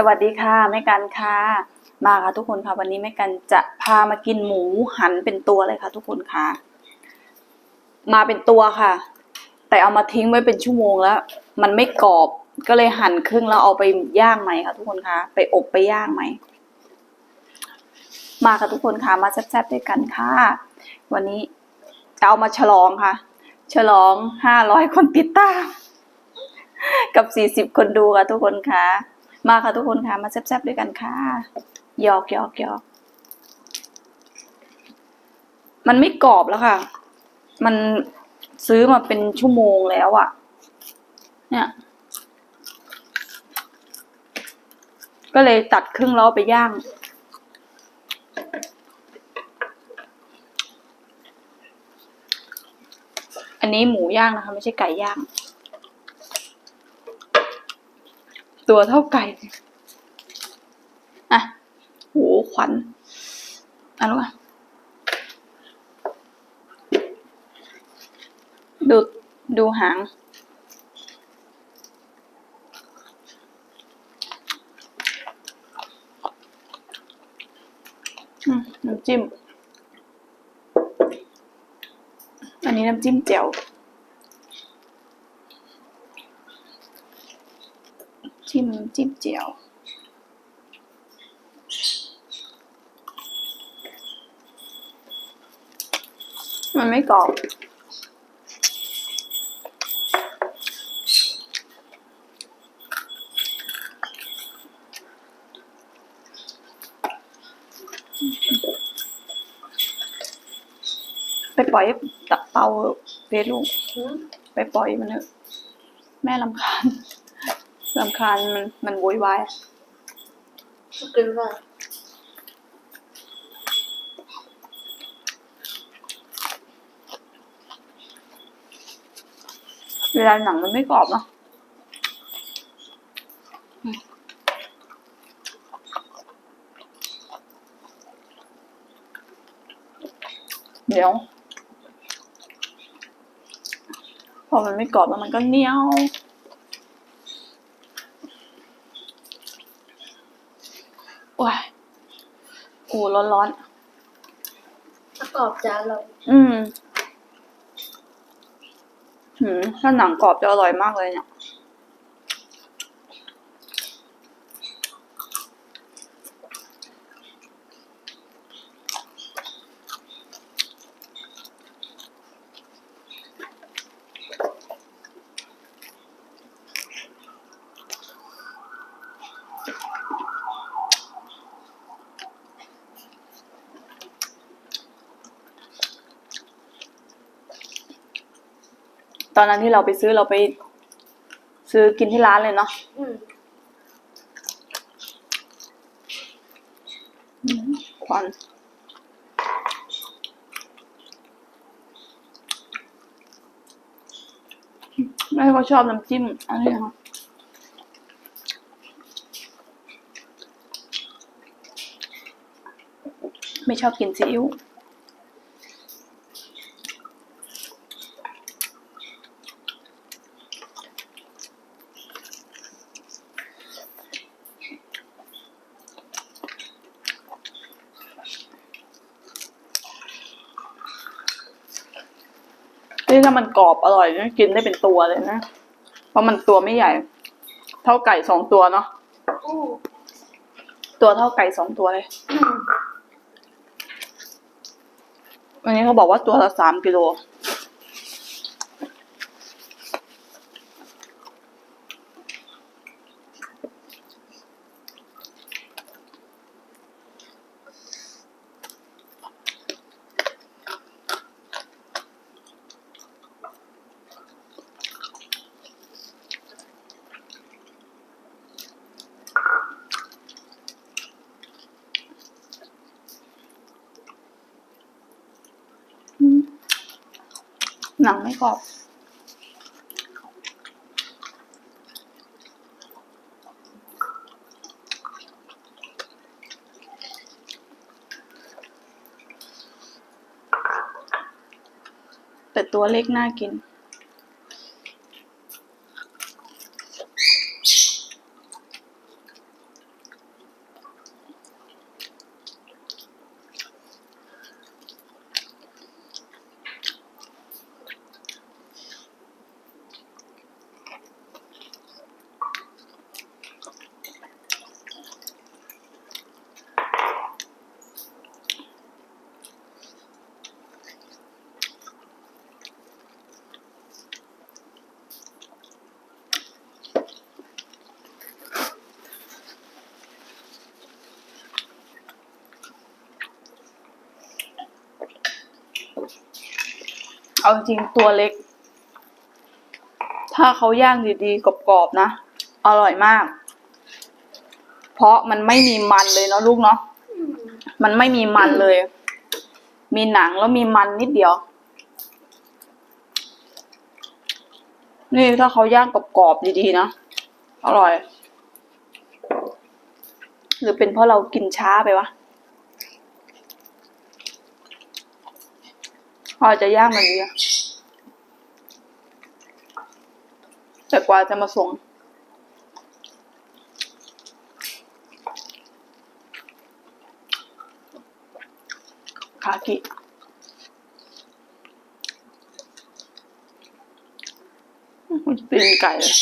สวัสดีค่ะแม่กันค่ะ มาค่ะทุกคนค่ะวันนี้แม่กันจะพามากินหมูหันเป็นตัวเลยค่ะทุกคนค่ะ มาเป็นตัวค่ะ แต่เอามาทิ้งไว้เป็นชั่วโมงแล้ว มันไม่กรอบก็เลยหั่นครึ่งแล้วเอาไปย่างใหม่ค่ะ ทุกคนค่ะ ไปอบไปย่างใหม่ มาค่ะทุกคนค่ะมาแซ่บๆด้วยกันค่ะ วันนี้จะเอามาฉลองค่ะ ฉลองห้าร้อยคนติดตามกับสี่สิบคนดูค่ะทุกคนค่ะ มาค่ะทุกคนค่ะ มาแซ่บๆด้วยกันค่ะหยอกหยอกหยอกมันไม่กรอบแล้วค่ะ มันซื้อมาเป็นชั่วโมงแล้วอะเนี่ย ก็เลยตัดครึ่งแล้วเอไปย่าง อันนี้หมูย่างนะคะ ไม่ใช่ไก่ย่าง ตัวเท่าไก่เลยอะโหขวัญเอันนู้นอะดูดูหางอืมน้ำจิ้ม อันนี้น้ำจิ้มแจ่ว จิ้มน้ำจิ้มแจ่วมันไม่กรอบไปปล่อยตะเปาเฟซลูกไปปล่อยมันเถอะแม่ลำคาญ ลำคาญมันมันโวยวายกินว่าเวลาหนังมันไม่กรอบเนาะอืมเดี๋ยว พอมันไม่กรอบแล้วมันก็เหนียวว้ายโอ้ ร้อนร้อนประกอบจานเราๆอืมหืมถ้าหนังกรอบจะอร่อยมากเลยเนี่ย ตอนนั้นที่เราไปซื้อเราไป ซื้อกินที่ร้านเลยเนาะอืมควันแม่ก็ชอบน้ำจิ้มอันนี้ค่ะไม่ชอบกินซีอิ๊ว นี่ถ้ามันกรอบอร่อยนี่กินได้เป็นตัวเลยนะ เพราะมันตัวไม่ใหญ่ เท่าไก่สองตัวเนาะอู้ตัวเท่าไก่สองตัวเลยวันนี้เขาบอกว่าตัวละสามกิโล หนังไม่กรอบ แต่ตัวเล็กน่ากิน เอาจริงตัวเล็ก ถ้าเขาย่างดีๆกรอบๆนะ อร่อยมาก เพราะมันไม่มีมันเลยเนาะลูกเนาะมันไม่มีมันเลย มีหนังแล้วมีมันนิดเดียว นี่ถ้าเขาย่างกรอบๆดีๆนะ อร่อย หรือเป็นเพราะเรากินช้าไปวะ เขาอจะย่างมันดีอะแต่กว่าจะมาส่ง คากิมันเป็นไก่เลย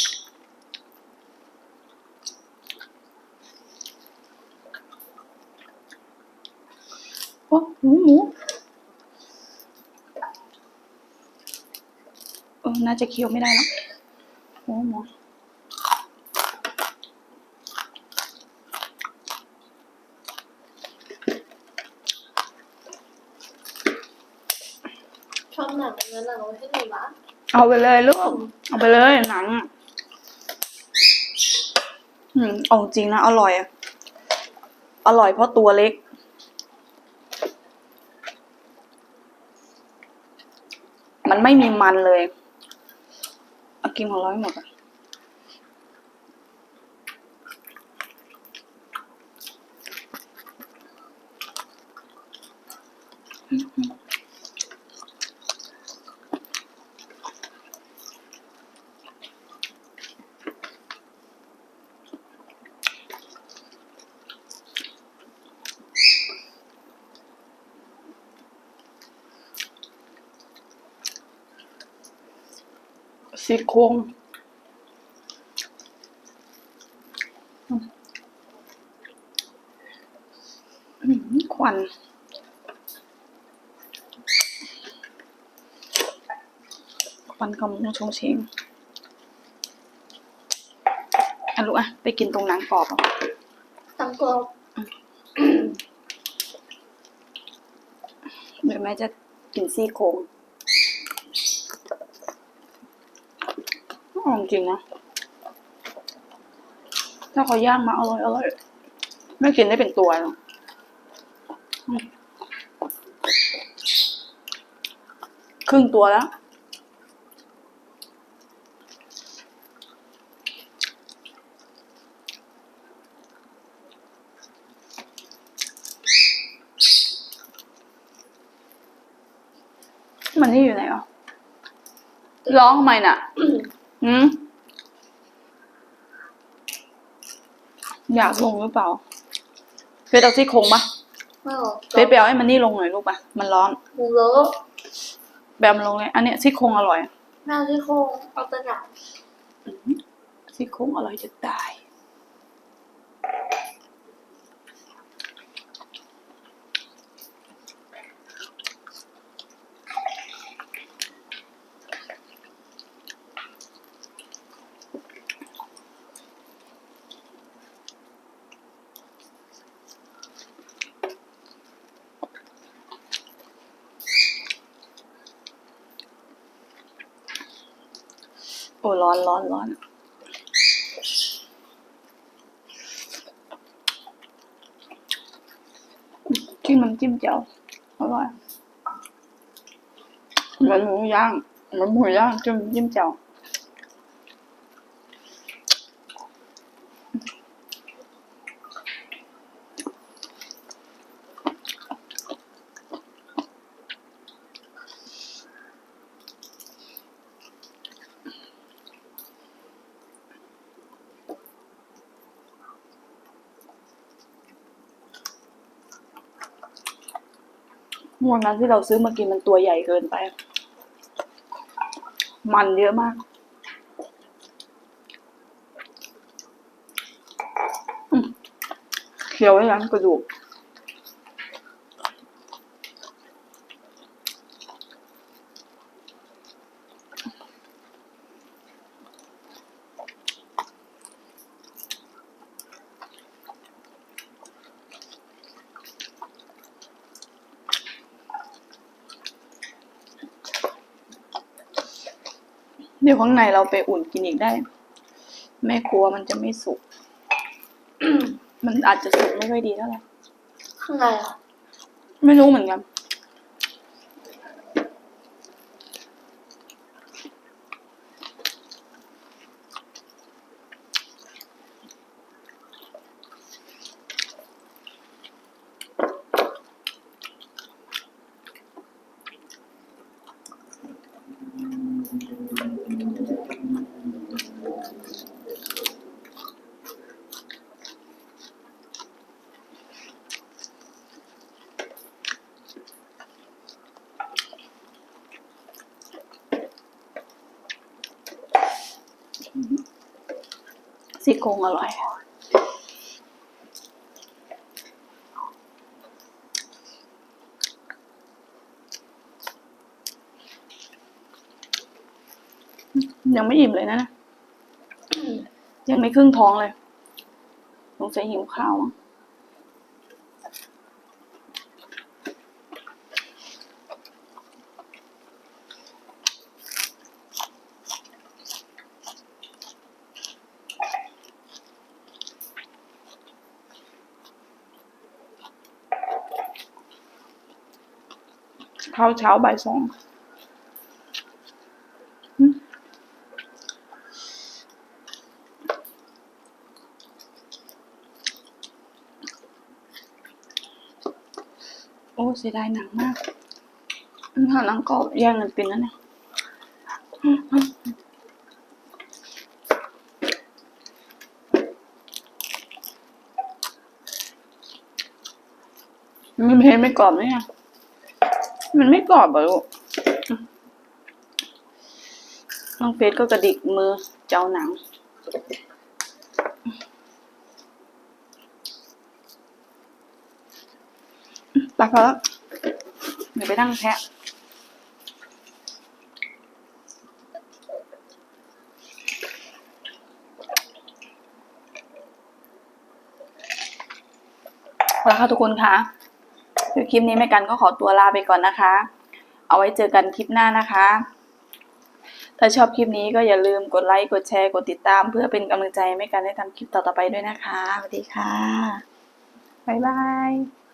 โอ้หมูหมูเออ น่าจะเคี้ยวไม่ได้แล้วโอ้หมูชอบหนังนั้นหนังไว้ให้หนูนะเอาไปเลยลูก เอาไปเลยหนังอะอืมเอาจริงนะ อร่อยอะอร่อยเพราะตัวเล็ก มันไม่มีมันเลย เอากินของเราให้หมดอะ ซี่โครงควันควันขโมงชงเชงอะลูกอะไปกินตรงหนังกรอบอะตังกรอบเดี๋ยวแม่จะกินซี่โครง อร่อยจริงนะ ถ้าเขาย่างมาอร่อยอร่อยไม่กินได้เป็นตัวหรอกครึ่งตัวแล้ว มันนี่อยู่ไหนอะร้องทำไมน่ะ หืมอยากลงหรือเปล่าเฟซเอาซี่โครงปะไม่หรอกเฟซไปเอาให้มันนี่ลงหน่อยลูกปะมันร้อน หมูเลอะแบบมันลงเลย อันเนี้ยซี่โครงอร่อยหน้าที่โครงเอาแต่หนังซี่โครงอร่อยจะตาย โอ้ร้อนร้อนร้อนจิ้มน้ำจิ้มเจียวอร่อยเหมือนหมูย่างเหมือนหมูย่างจิ้มจิ้มเจียว วันนั้นที่เราซื้อมากินมันตัวใหญ่เกินไป มันเยอะมาก เคี้ยวไว้ยันกระดูก เดี๋ยวข้างในเราไปอุ่นกินอีกได้แม่ครัวมันจะไม่สุก มันอาจจะสุกไม่ค่อยดีเท่าไหร่ข้างในอะ ไม่รู้เหมือนกัน กงอร่อยยังไม่อิ่มเลยนะนะ ยังไม่ครึ่งท้องเลย สงสัยหิวข้าว ข้าวเช้าบ่ายสองโอ้เสียดายหนังมากถ้าหนังก็แย่งกันเป็นนะเนี่ยอืมอืมมันเพลไม่กรอบเนี่ย มันไม่กรอบอะลูกน้องเฟสก็กระดิกมือเจ้าหนังไปพอแล้วเดี๋ยวไปนั่งแทะเอาละค่ะทุกคนคะ คือคลิปนี้แม่กันก็ขอตัวลาไปก่อนนะคะ เอาไว้เจอกันคลิปหน้านะคะ ถ้าชอบคลิปนี้ก็อย่าลืมกดไลค์กดแชร์กดติดตาม เพื่อเป็นกำลังใจให้แม่กันได้ทำคลิปต่อๆไปด้วยนะคะสวัสดีค่ะบ๊ายบาย